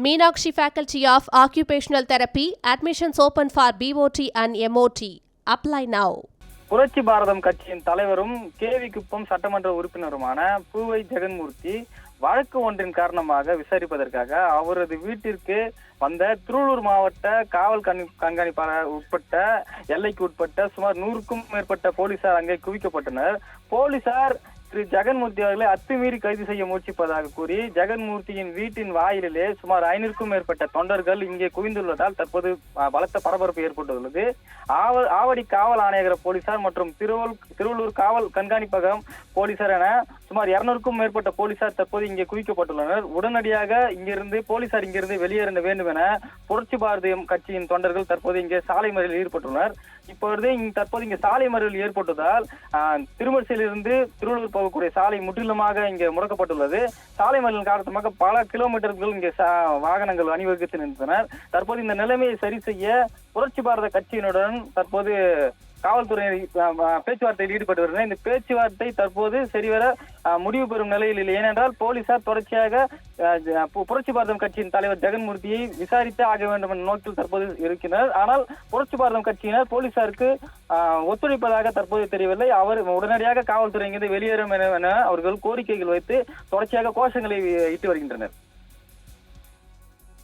Meenakshi faculty of occupational therapy admissions open for BOT and MOT apply now Puratchi Bharatham கட்சியின் தலைவரும் KV குப்பம் சட்டமன்ற உறுப்பினருமான பூவை ஜெகன்மூர்த்தி வழக்கு ஒன்றின் காரணமாக விசாரிப்பதற்காக அவரது வீட்டிற்கு வந்த திருவள்ளூர் மாவட்ட காவல் கண் கண்காணிப்பாளர் உட்பட்ட எல்லைக்கு உட்பட்ட சுமார் நூறுக்கும் மேற்பட்ட போலீசார் அங்கே குவிக்கப்பட்டனர். போலீசார் திரு ஜெகன்மூர்த்தி அவர்களை அத்துமீறி கைது செய்ய முயற்சிப்பதாக கூறி ஜெகன்மூர்த்தியின் வீட்டின் வாயிலிலே சுமார் ஐநூறுக்கும் மேற்பட்ட தொண்டர்கள் இங்கே குவிந்துள்ளதால் தற்போது பலத்த பரபரப்பு ஏற்பட்டுள்ளது. ஆவ ஆவடி காவல் ஆணையகர போலீசார் மற்றும் திருவள்ளூர் திருவள்ளூர் காவல் கண்காணிப்பகம் போலீசார் என சுமார் இருநூறுக்கும் மேற்பட்ட போலீசார் தற்போது இங்கே குவிக்கப்பட்டுள்ளனர். உடனடியாக இங்கிருந்து போலீசார் இங்கிருந்து வெளியேற வேண்டும் என புரட்சி பாரதியம் கட்சியின் தொண்டர்கள் தற்போது இங்கே சாலை மறியலில் ஈடுபட்டுள்ளனர். இப்பொழுது தற்போது இங்கே சாலை மறியல் ஏற்பட்டதால் ஆஹ், திருவள்ளூர் போகக்கூடிய சாலை முற்றிலுமாக இங்கே முடக்கப்பட்டுள்ளது. சாலை மறியல் காரணமாக பல கிலோமீட்டர்கள் இங்கே வாகனங்கள் அணிவகுத்து நின்றனர். தற்போது இந்த நிலைமையை சரி செய்ய புரட்சி பாரத கட்சியினுடன் தற்போது காவல்துறையினர் பேச்சுவார்த்தையில் ஈடுபட்டு வருகின்றனர் இந்த பேச்சுவார்த்தை தற்போது சரிவர முடிவு பெறும் நிலையில் இல்லை. ஏனென்றால் போலீசார் தொடர்ச்சியாக புரட்சி பாரதம் கட்சியின் தலைவர் ஜெகன்மூர்த்தியை விசாரித்து ஆக வேண்டும் என்ற நோக்கில் தற்போது இருக்கிறார். ஆனால் புரட்சி பாரதம் கட்சியினர் போலீசாருக்கு ஒத்துழைப்பதாக தற்போது தெரியவில்லை. அவர் உடனடியாக காவல்துறை இங்கிருந்து வெளியேறும் என அவர்கள் கோரிக்கைகள் வைத்து தொடர்ச்சியாக கோஷங்களை இட்டு வருகின்றனர்.